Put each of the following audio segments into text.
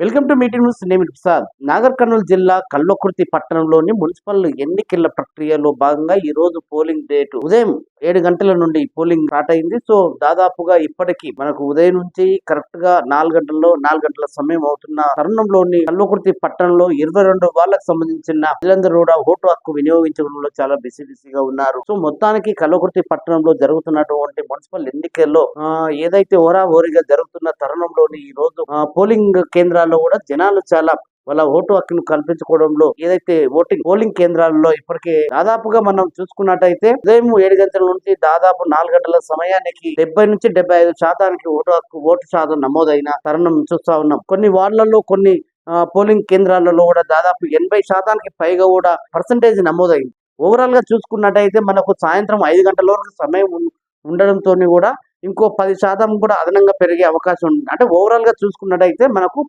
Welcome to meeting news. నేను ప్రసాద్. నాగర్ కర్నూలు జిల్లా కల్వకుర్తి పట్టణంలోని మున్సిపల్ ఎన్నికల ప్రక్రియలో భాగంగా ఈ రోజు పోలింగ్ డేట్ ఉదయం ఏడు గంటల నుండి పోలింగ్ స్టార్ట్ అయింది. సో దాదాపుగా ఇప్పటికి మనకు ఉదయం నుంచి కరెక్ట్గా నాలుగు గంటల్లో నాలుగు గంటల సమయం అవుతున్న తరుణంలోని కల్వకుర్తి పట్టణంలో ఇరవై రెండు వాళ్ళకు సంబంధించిన ప్రజలందరూ కూడా ఓటు హక్కు వినియోగించడంలో చాలా బిజీ బిజీగా ఉన్నారు. సో మొత్తానికి కల్వకుర్తి పట్టణంలో జరుగుతున్నటువంటి మున్సిపల్ ఎన్నికల్లో ఏదైతే ఓరా ఓరిగా జరుగుతున్న తరుణంలోని ఈ రోజు పోలింగ్ కేంద్రాలు కేంద్రాల్లో కూడా జనాలు చాలా వాళ్ళ ఓటు హక్కును కల్పించుకోవడంలో ఏదైతే ఓటింగ్ పోలింగ్ కేంద్రాల్లో ఇప్పటికే దాదాపుగా మనం చూసుకున్నట్టయితే ఉదయం ఏడు గంటల నుంచి దాదాపు నాలుగు గంటల సమయానికి డెబ్బై నుంచి డెబ్బై ఐదు శాతానికి ఓటు హక్కు ఓటు శాతం నమోదైన తరుణం చూస్తా ఉన్నాం. కొన్ని వార్డులలో కొన్ని పోలింగ్ కేంద్రాలలో కూడా దాదాపు ఎనభై శాతానికి పైగా కూడా పర్సంటేజ్ నమోదైంది. ఓవరాల్గా చూసుకున్నట్టయితే మనకు సాయంత్రం ఐదు గంటల వరకు సమయం ఉండడంతో కూడా ఇంకో పది శాతం కూడా అదనంగా పెరిగే అవకాశం ఉంది. అంటే ఓవరాల్గా చూసుకున్నట్టయితే మనకు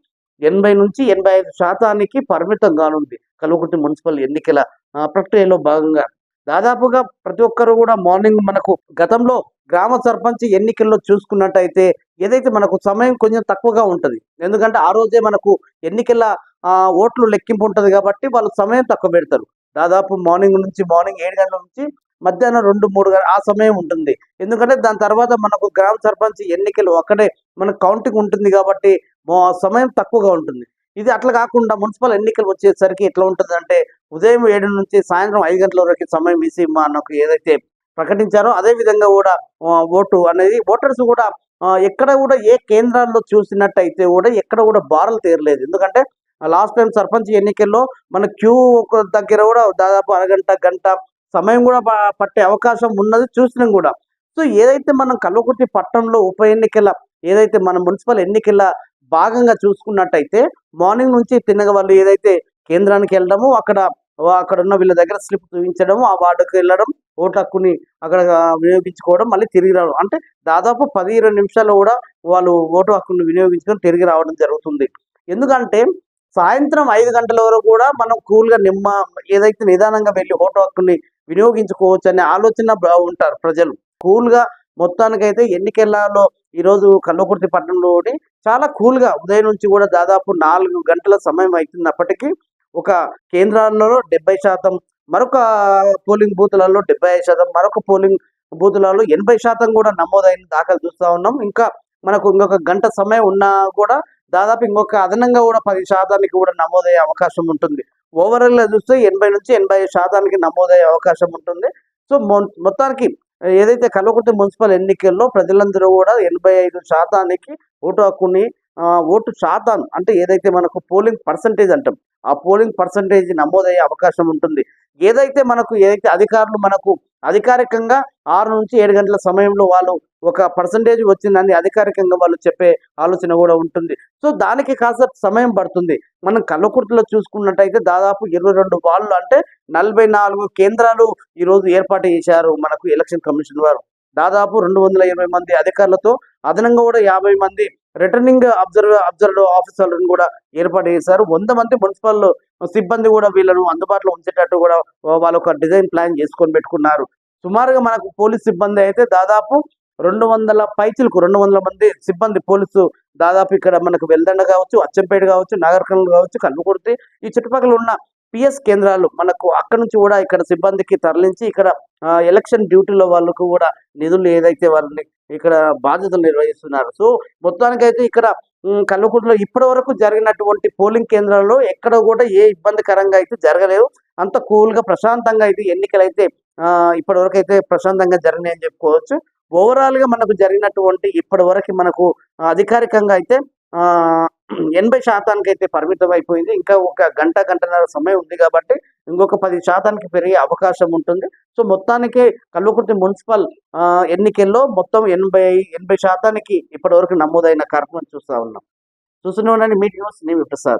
ఎనభై నుంచి ఎనభై ఐదు శాతానికి పరిమితం కానుంది కల్వకుర్తి మున్సిపల్ ఎన్నికల ప్రక్రియలో భాగంగా. దాదాపుగా ప్రతి ఒక్కరు కూడా మార్నింగ్ మనకు గతంలో గ్రామ సర్పంచ్ ఎన్నికల్లో చూసుకున్నట్టయితే ఏదైతే మనకు సమయం కొంచెం తక్కువగా ఉంటుంది ఎందుకంటే ఆ రోజే మనకు ఎన్నికల ఓట్లు లెక్కింపు ఉంటుంది కాబట్టి వాళ్ళు సమయం తక్కువ పెడతారు. దాదాపు మార్నింగ్ నుంచి మార్నింగ్ ఏడు గంటల నుంచి మధ్యాహ్నం రెండు మూడు గంటల ఆ సమయం ఉంటుంది. ఎందుకంటే దాని తర్వాత మనకు గ్రామ సర్పంచ్ ఎన్నికలు ఒక్కడే మనకు కౌంటింగ్ ఉంటుంది కాబట్టి సమయం తక్కువగా ఉంటుంది. ఇది అట్లా కాకుండా మున్సిపల్ ఎన్నికలు వచ్చేసరికి ఎట్లా ఉంటుంది అంటే ఉదయం ఏడు నుంచి సాయంత్రం ఐదు గంటల వరకు సమయం ఇసి మనకు ఏదైతే ప్రకటించారో అదే విధంగా కూడా ఓటు అనేది ఓటర్స్ కూడా ఎక్కడ కూడా ఏ కేంద్రాల్లో చూసినట్టయితే కూడా ఎక్కడ కూడా బారలు తీరలేదు. ఎందుకంటే లాస్ట్ టైం సర్పంచ్ ఎన్నికల్లో మన క్యూ దగ్గర కూడా దాదాపు అరగంట గంట సమయం కూడా పట్టే అవకాశం ఉన్నది చూసినాం కూడా. సో ఏదైతే మనం కల్వకుర్తి పట్టణంలో ఉప ఎన్నికల ఏదైతే మన మున్సిపల్ ఎన్నికల భాగంగా చూసుకున్నట్టయితే మార్నింగ్ నుంచి తిన్నగ వాళ్ళు ఏదైతే కేంద్రానికి వెళ్ళడము అక్కడ అక్కడ ఉన్న వీళ్ళ దగ్గర స్లిప్ చూపించడము ఆ వార్డుకు వెళ్ళడం ఓటు హక్కుని అక్కడ వినియోగించుకోవడం మళ్ళీ తిరిగి రావడం. అంటే దాదాపు పది ఇరవై నిమిషాల్లో కూడా వాళ్ళు ఓటు హక్కుని వినియోగించుకొని తిరిగి రావడం జరుగుతుంది. ఎందుకంటే సాయంత్రం ఐదు గంటల వరకు కూడా మనం కూల్గా నిమ్మ ఏదైతే నిదానంగా వెళ్ళి ఓటు హక్కుని వినియోగించుకోవచ్చు అనే ఆలోచన ఉంటారు ప్రజలు. కూల్గా మొత్తానికైతే ఎన్నికలలో ఈరోజు కల్వకుర్తి పట్టణంలోని చాలా కూల్గా ఉదయం నుంచి కూడా దాదాపు నాలుగు గంటల సమయం అవుతున్నప్పటికీ ఒక కేంద్రాలలో డెబ్బై శాతం మరొక పోలింగ్ బూతులలో డెబ్బై ఐదు శాతం మరొక పోలింగ్ బూతులలో ఎనభై శాతం కూడా నమోదైన దాఖలు చూస్తూ ఉన్నాం. ఇంకా మనకు ఇంకొక గంట సమయం ఉన్నా కూడా దాదాపు ఇంకొక అదనంగా కూడా పది శాతానికి కూడా నమోదయ్యే అవకాశం ఉంటుంది. ఓవరాల్గా చూస్తే ఎనభై నుంచి ఎనభై శాతానికి నమోదయ్యే అవకాశం ఉంటుంది. సో మొ- మొత్తానికి ఏదైతే కల్వకుర్తి మున్సిపల్ ఎన్నికల్లో ప్రజలందరూ కూడా ఎనభై ఐదు శాతానికి ఓటు హక్కుని ఓటు శాతం అంటే ఏదైతే మనకు పోలింగ్ పర్సంటేజ్ అంటాం ఆ పోలింగ్ పర్సంటేజ్ నమోదయ్యే అవకాశం ఉంటుంది. ఏదైతే మనకు ఏదైతే అధికారులు మనకు అధికారికంగా ఆరు నుంచి ఏడు గంటల సమయంలో వాళ్ళు ఒక పర్సంటేజ్ వచ్చిందని అధికారికంగా వాళ్ళు చెప్పే ఆలోచన కూడా ఉంటుంది. సో దానికి కాస్త సమయం పడుతుంది. మనం కళ్ళకుర్తిలో చూసుకున్నట్టయితే దాదాపు ఇరవై రెండు వాళ్ళు అంటే నలభై నాలుగు కేంద్రాలు ఈరోజు ఏర్పాటు చేశారు మనకు ఎలక్షన్ కమిషన్ వారు. దాదాపు రెండు వందల ఇరవై మంది అధికారులతో అదనంగా కూడా యాభై మంది రిటర్నింగ్ అబ్జర్వ్ అబ్జర్వ్ ఆఫీసర్లను కూడా ఏర్పాటు చేశారు. వంద మంది మున్సిపల్ సిబ్బంది కూడా వీళ్ళను అందుబాటులో ఉంచేటట్టు కూడా వాళ్ళు ఒక డిజైన్ ప్లాన్ చేసుకొని పెట్టుకున్నారు. సుమారుగా మనకు పోలీస్ సిబ్బంది అయితే దాదాపు రెండు వందల పైచులకు రెండు వందల మంది సిబ్బంది పోలీసు దాదాపు ఇక్కడ మనకు వెల్దండ కావచ్చు అచ్చంపేట కావచ్చు నాగర్కర్నూలు కావచ్చు కల్వకుర్తి ఈ చుట్టుపక్కల ఉన్న పిఎస్ కేంద్రాలు మనకు అక్కడ నుంచి కూడా ఇక్కడ సిబ్బందికి తరలించి ఇక్కడ ఎలక్షన్ డ్యూటీలో వాళ్ళకు కూడా నిధులు ఏదైతే వాళ్ళని ఇక్కడ బాధ్యతలు నిర్వహిస్తున్నారు. సో మొత్తానికైతే ఇక్కడ ఉమ్, ఇప్పటి వరకు జరిగినటువంటి పోలింగ్ కేంద్రాల్లో ఎక్కడ కూడా ఏ ఇబ్బందికరంగా అయితే జరగలేదు. అంత కూల్గా ప్రశాంతంగా అయితే ఎన్నికలు అయితే ఇప్పటి వరకు అయితే ప్రశాంతంగా జరిగినాయని చెప్పుకోవచ్చు. ఓవరాల్గా మనకు జరిగినటువంటి ఇప్పటి వరకు మనకు అధికారికంగా అయితే ఆ ఎనభై శాతానికి అయితే పరిమితం అయిపోయింది. ఇంకా ఒక గంట గంటన్నర సమయం ఉంది కాబట్టి ఇంకొక పది శాతానికి పెరిగే అవకాశం ఉంటుంది. సో మొత్తానికి కల్వకుర్తి మున్సిపల్ ఎన్నికల్లో మొత్తం ఎనభై ఎనభై శాతానికి ఇప్పటి వరకు నమోదైన కార్యక్రమం చూస్తా ఉన్నాం. చూస్తూనే ఉండండి మీట్ న్యూస్ నేను ప్రసాద్